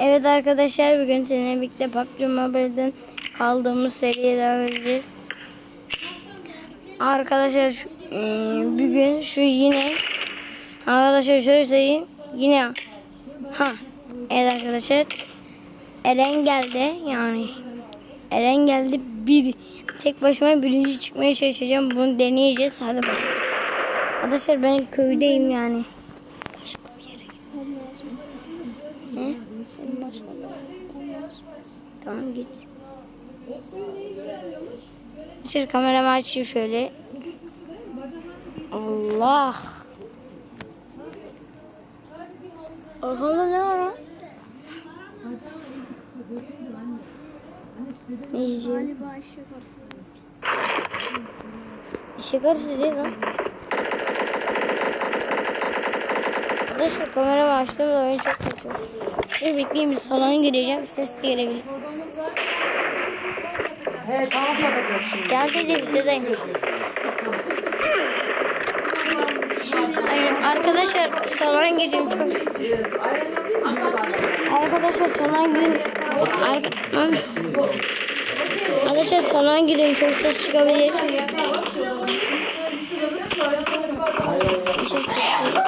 Evet arkadaşlar bugün seninle birlikte PUBG Mobile'den kaldığımız seriye devam edeceğiz. Arkadaşlar şu, e, bugün şu yine arkadaşlar şöyle söyleyeyim yine ha evet arkadaşlar Eren geldi yani Eren geldi bir tek başıma birinci çıkmaya çalışacağım bunu deneyeceğiz hadi bakalım. Arkadaşlar ben köydeyim yani. Başka bir yere gitmem lazım. Ne? Benim başka bir yere gitmem lazım. Tamam git. Şimdi kameramı açayım şöyle. Allah. Arkamda ne var lan? Ne diyeceğim? Galiba eşek arısı. İşe karısı değil lan. Arkadaşlar kameramı açtım da oyun çok kötü. Dur bekleyeyim bir salona gireceğim. Ses de gelebilir. Evet tamam yapacağız şimdi. Can teyze videodayım. Ay, Arkadaşlar salona gireceğim çok. Arkadaşlar salona gireyim. Arkadaşlar salona gireyim çok ses çıkabilir. Çok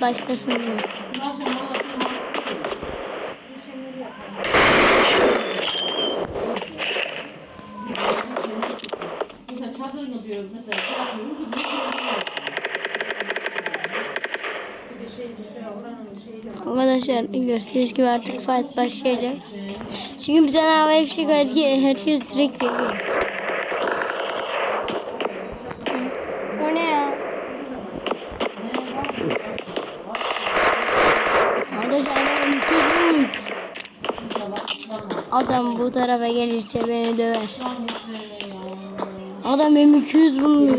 başlasın diyor. Çadırını diyor mesela bırakıyorum gidiyor. Arkadaşlar gördüğünüz gibi artık fight başlayacak. Çünkü bir tane havai fişek geldi herkes direkt geliyor. bu tarafa gelirse beni döver. Adam M200 bulmuyor.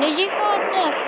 Gelecek artık.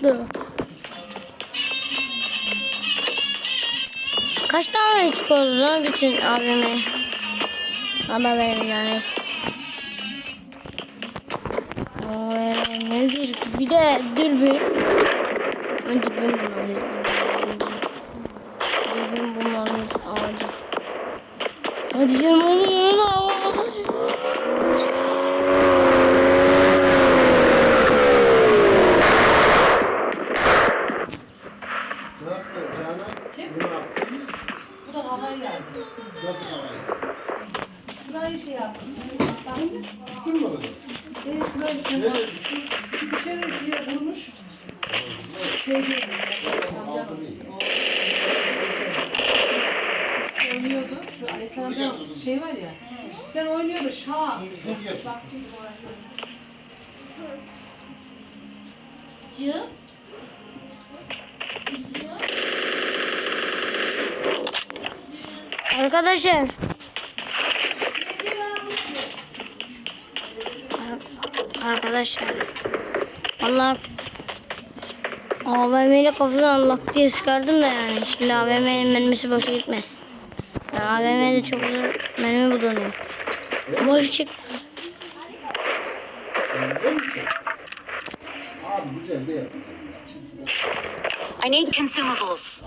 tatlı. Kaç tane çıkıyordu lan bütün abime? Ana benim yani. O nedir? Bir de dürbün. Ben dürbün bulmalıyım. Dürbün bulmalıyız acil. Hadi canım oğlum. Arkadaşlar. Allah AVM ile kafadan Allah diye sıkardım da yani. Şimdi AVM'nin mermisi boşa gitmez. Yani AVM'de çok güzel mermi bulunuyor. Boş çık. I need consumables.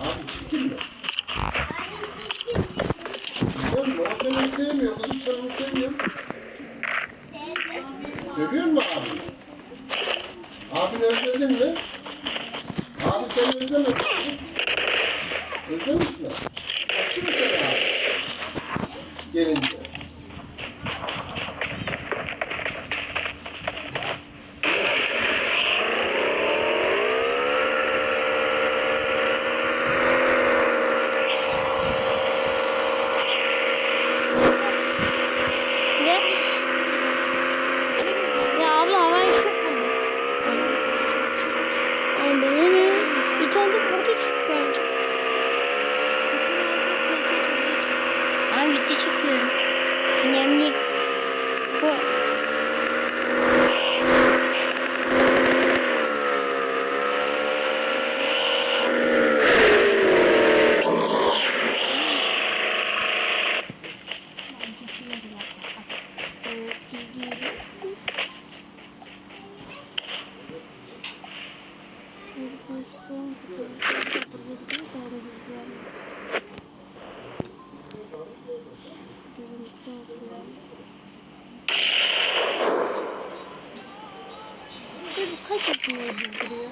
hareket mi ediliyor?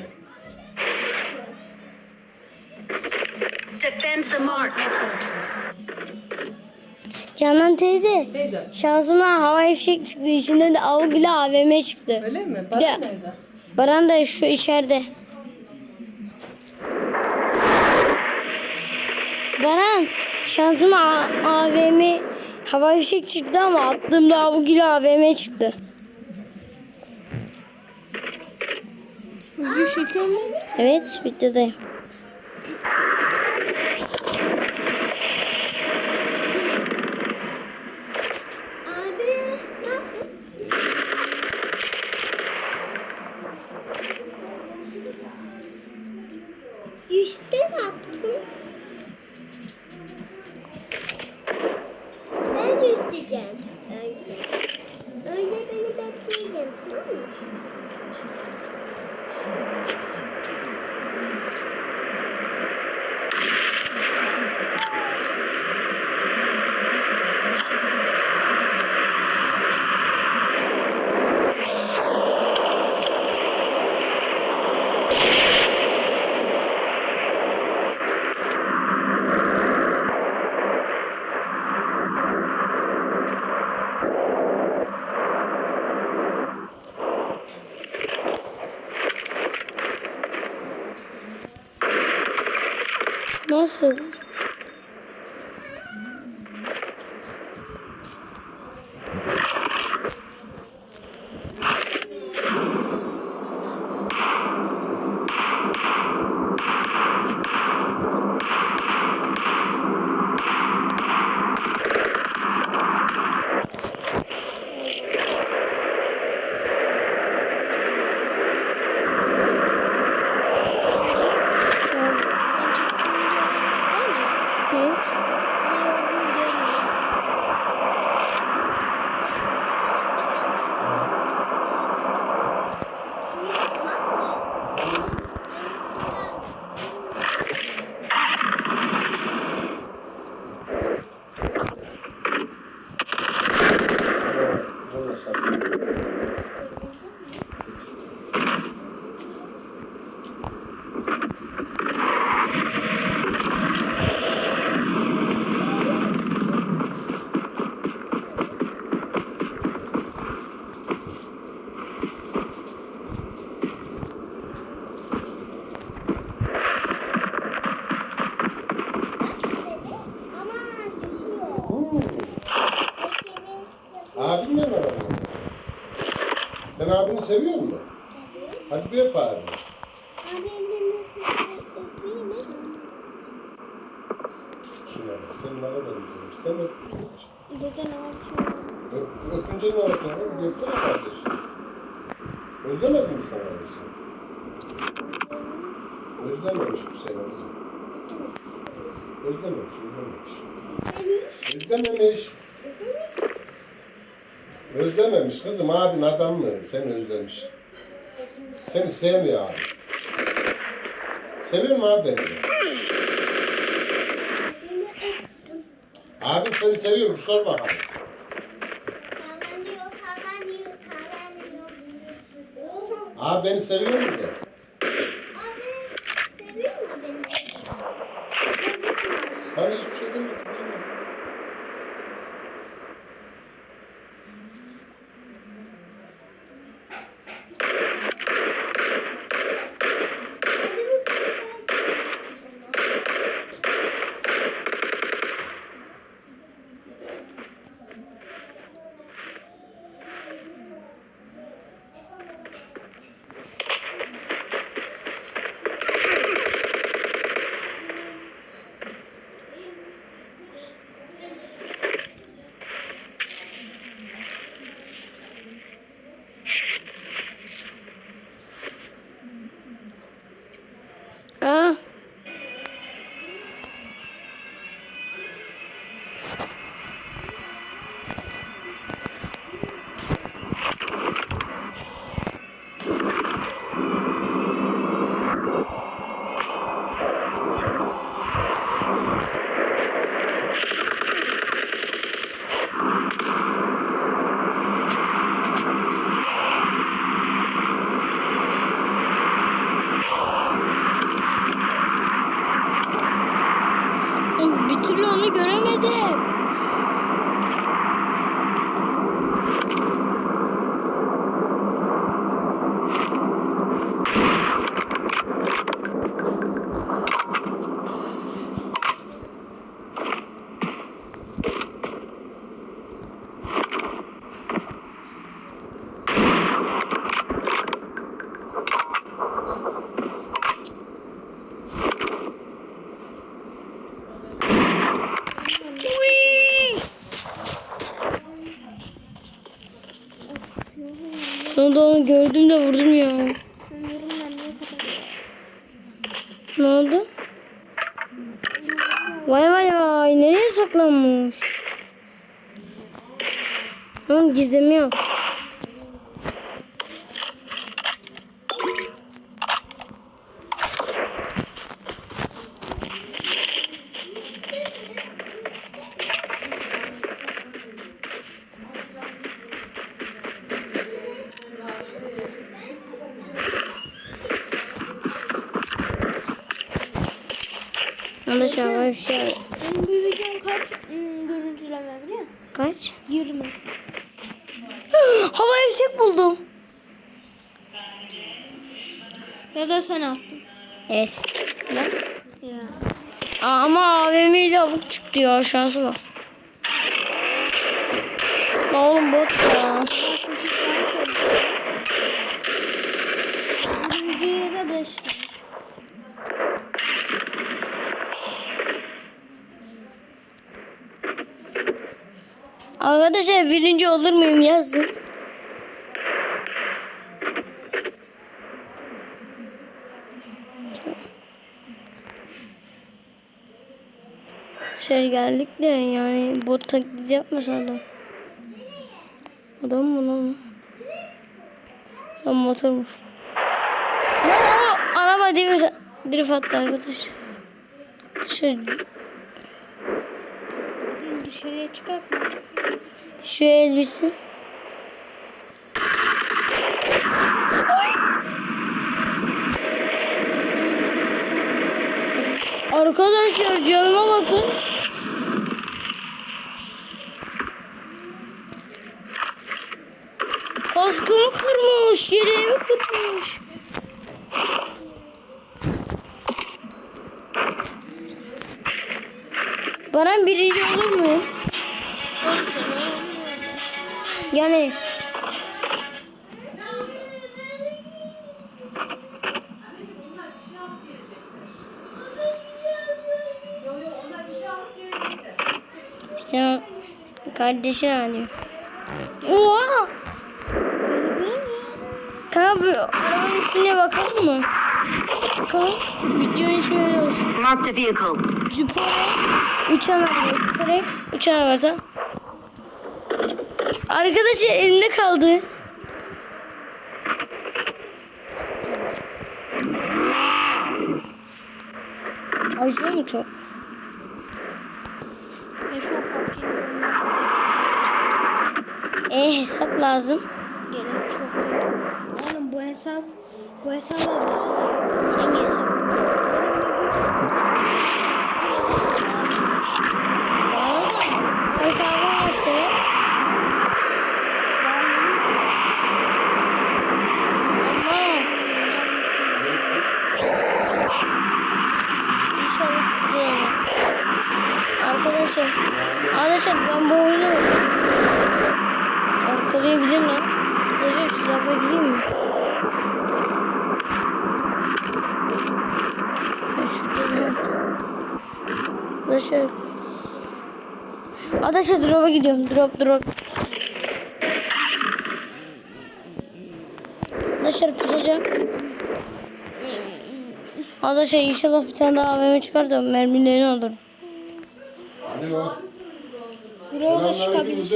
Canan teyze Teyze. şansıma hava fişek çıktı. İçinde de avgülü AVM çıktı. Öyle mi? Ya. Para nerede? Baran da şu içeride. Baran şansıma A- AVM hava fişek çıktı ama attığımda avgülü AVM çıktı. Video çekiyor mu? Evet videodayım. Abi ne yaptın? İşte ne yaptın? Ben yükleyeceğim önce. Önce beni bekleyeceğim tamam mı? Nasıl? Evet. Valla şarkı. Ama düşüyor. Abinle mi aradın? Sen abini seviyor musun? Hadi bir öp abi. Abimle nasıl öpeyim mi? Şuna bak sen ne kadar güzelmiş. Sen öp. Dede ne yapıyor? öp öpünce ne olacak? Bir öpsene kardeşim. Özlemedin mi sen kardeşim? Özlememiş bu sene kızım. Özlememiş, özlememiş. Özlememiş. Özlememiş kızım abin adam mı? Seni özlemiş. Seni sevmiyor abi. Seviyor mu abi beni? Abi seni seviyor mu? Sor bakalım. Oh, Abi beni Ne oldu? Vay vay vay nereye saklanmış? Onun gizemi yok. Çıktı ya şansı bak. La oğlum bot ya. 8 saat oldu. Bu videoya da 5 like. Arkadaşlar birinci olur muyum yazın. Şöyle geldik de yani bot taklidi yapmasa adam. Adam mı lan? Lan motormuş. Lan o araba drift, drift attı arkadaş. Şöyle Dışarıya çıkart mı? Şu elbise. Arkadaşlar canıma bakın. Kırmış. Baran birinci olur mu? Yani işte kardeşi arıyor. Oha! Bir arabanın üstüne bakalım mı? Bakalım. Videonun ismi öyle olsun. Marked a vehicle. Jupiter uçan araba. Direkt uçan arabası. Arkadaşlar elimde kaldı. Acıyor mu çok? Ve şu PUBG'nin E hesap lazım. gerek yok. değil. Oğlum bu hesap bu hesaba bağlı. Hangi hesap? Bağlı da. Hesabı işte. Arkadaşlar, arkadaşlar ben bu oyunu arkalayabilirim lan. Arkadaşlar şu tarafa gireyim mi? Arkadaşlar. Arkadaşlar drop'a gidiyorum. Drop drop. Arkadaşlar pusacağım. Arkadaşlar inşallah bir tane daha AVM çıkar da mermilerini alırım. Alo. Biraz da çıkabilir.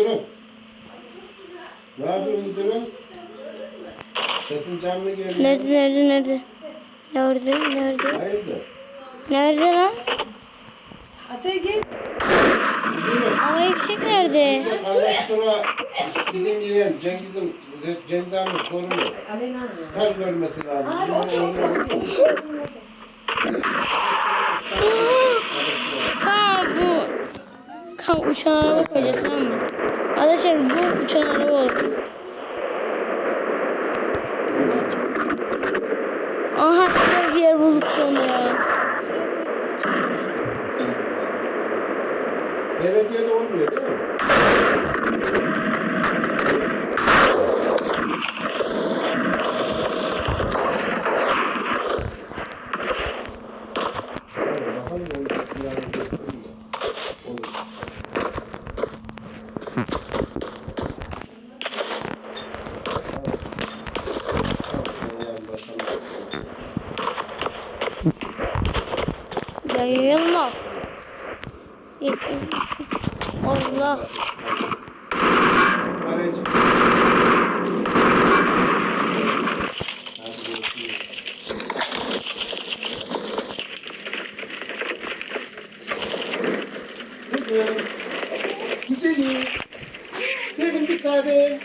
Ne yapıyorsun müdürüm? Sesin canlı geliyor. Nerede nerede nerede? Nerede nerede? Hayırdır? Nerede lan? Asel gel. Ama yüksek nerede? Kardeşlere bizim yeğen Cengiz'in Cengiz Aleyna Hanım. staj görmesi lazım. Ha bu. Kanka uçan araba koyacağız tamam mı? Arkadaşlar bu uçan araba oldu. Aha güzel bir yer bulduk sonunda ya. Belediyede olmuyor değil mi? Bakalım olacak bir yarın göstereyim mi? Olur. Yani başlamak. Yayılma. Allah. Kaleci. Hadi görüşürüz. Kızım. Güzelim. Benim bir tane.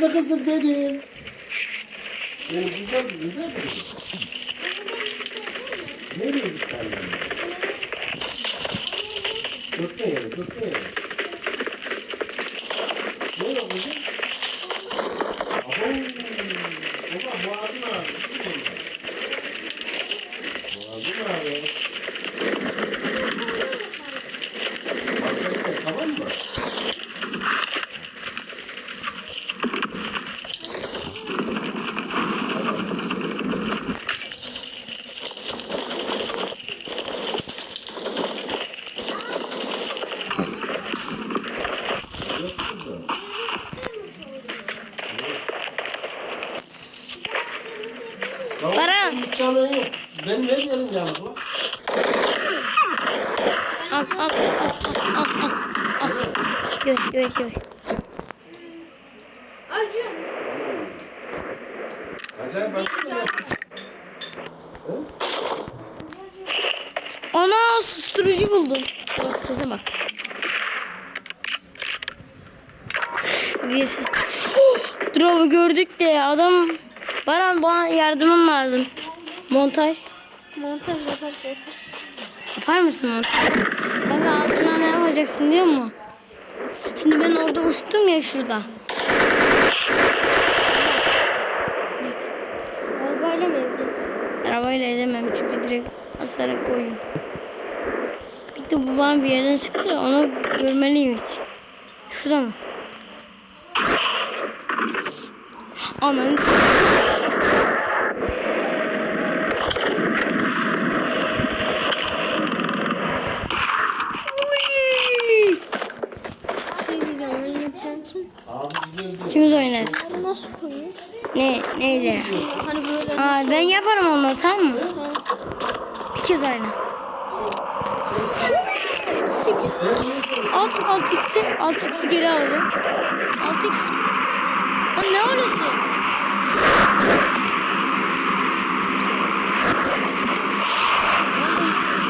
Tatlı kızım benim. Benim güzel güzel kızım. Nereye bir tane? Tutma yere, tutma yere. Ne oldu kızım? Abo, baba boğazın ağrıyor. Boğazın ağrıyor. Arkadaşlar tamam mı? Yok kızım. Tamam, Baran. hiç canın yok. Ben ne diyelim yani bu? Al al al al al al. al. Göy göy göy. Acayip bak. Ana susturucu buldum. Bak sese bak. Diye ses. Oh, Drop'u gördük de adam. Baran bana yardımın lazım. Montaj. Montaj yaparız yaparız. Yapar mısın montaj? Kanka altına ne yapacaksın diyor mu? Şimdi ben orada uçtum ya şurada. Arabayla mı ezdin? Arabayla edemem çünkü direkt hastalık koyayım. Bir de bu bana bir yerden çıktı onu görmeliyim. Şurada mı? Aman. Uy! Şey diyeceğim oyunu biter misin? Abi güzel değil. Kimiz oynar? Abi nasıl koyuyoruz? Ne? Neydi? Hani böyle Aa, ben yaparım onu tamam mı? Bir kez oyna. Alt, alt x'i, alt x'i geri aldım. Alt x. Lan ne? Oğlum,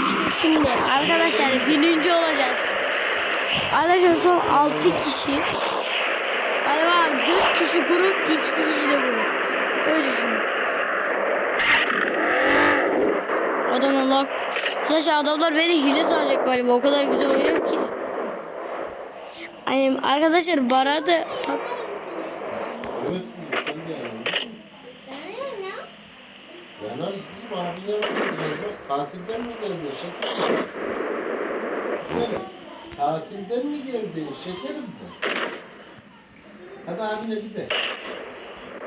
işte şimdi arkadaşlar birinci olacağız. Arkadaşlar son 6 kişi. Galiba 4 kişi grup, 2 kişi de grup. Öyle düşünün. Adam Allah. Arkadaşlar adamlar beni hile sanacak galiba. O kadar güzel oynuyor ki. Hani arkadaşlar bara da de. Yanarız kızım abi yanarız. Tatilden mi geldi şekerim? Güzel. Tatilden mi geldi şekerim bu? Hadi abine gidelim.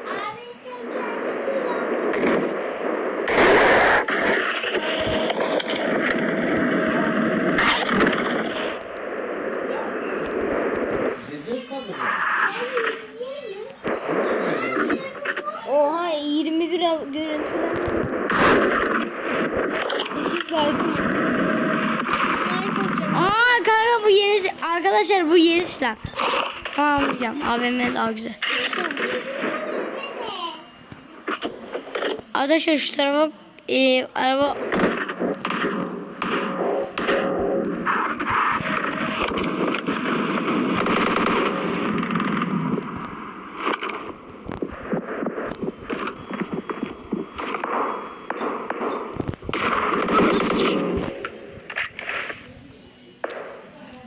Abi sen kendin Gideceğiz tabii. Oha 21 av- görüntüler. 8 like. Kanka bu yeni arkadaşlar bu yeni silah. Tamam diyeceğim. AVM daha güzel. Arkadaşlar şu tarafa e, araba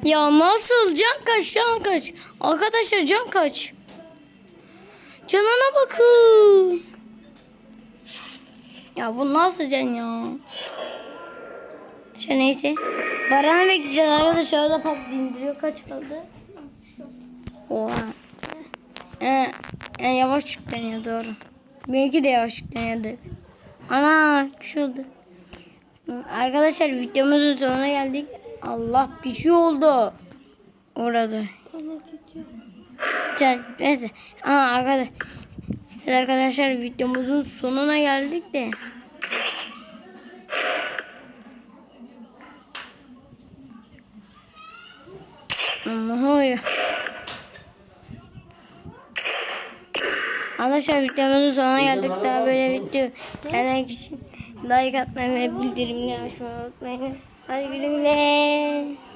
Ya nasıl? Can kaç, can kaç. Arkadaşlar can kaç. Canına bakın. Ya bu nasıl can ya? İşte neyse. Baran'ı bekleyeceğiz arkadaşlar. O da PUBG indiriyor. Kaç kaldı? Oha. Ee, yani yavaş yükleniyor doğru. Benimki de yavaş yükleniyordu. Ana bir şey. Arkadaşlar videomuzun sonuna geldik. Allah bir şey oldu. Orada. Güzel, Neyse. Aa, arkadaşlar. Evet arkadaşlar videomuzun sonuna geldik de. Oluyor? Arkadaşlar videomuzun sonuna geldik. Daha böyle video gelmek için like atmayı ve bildirimleri açmayı unutmayınız. Hadi güle güle.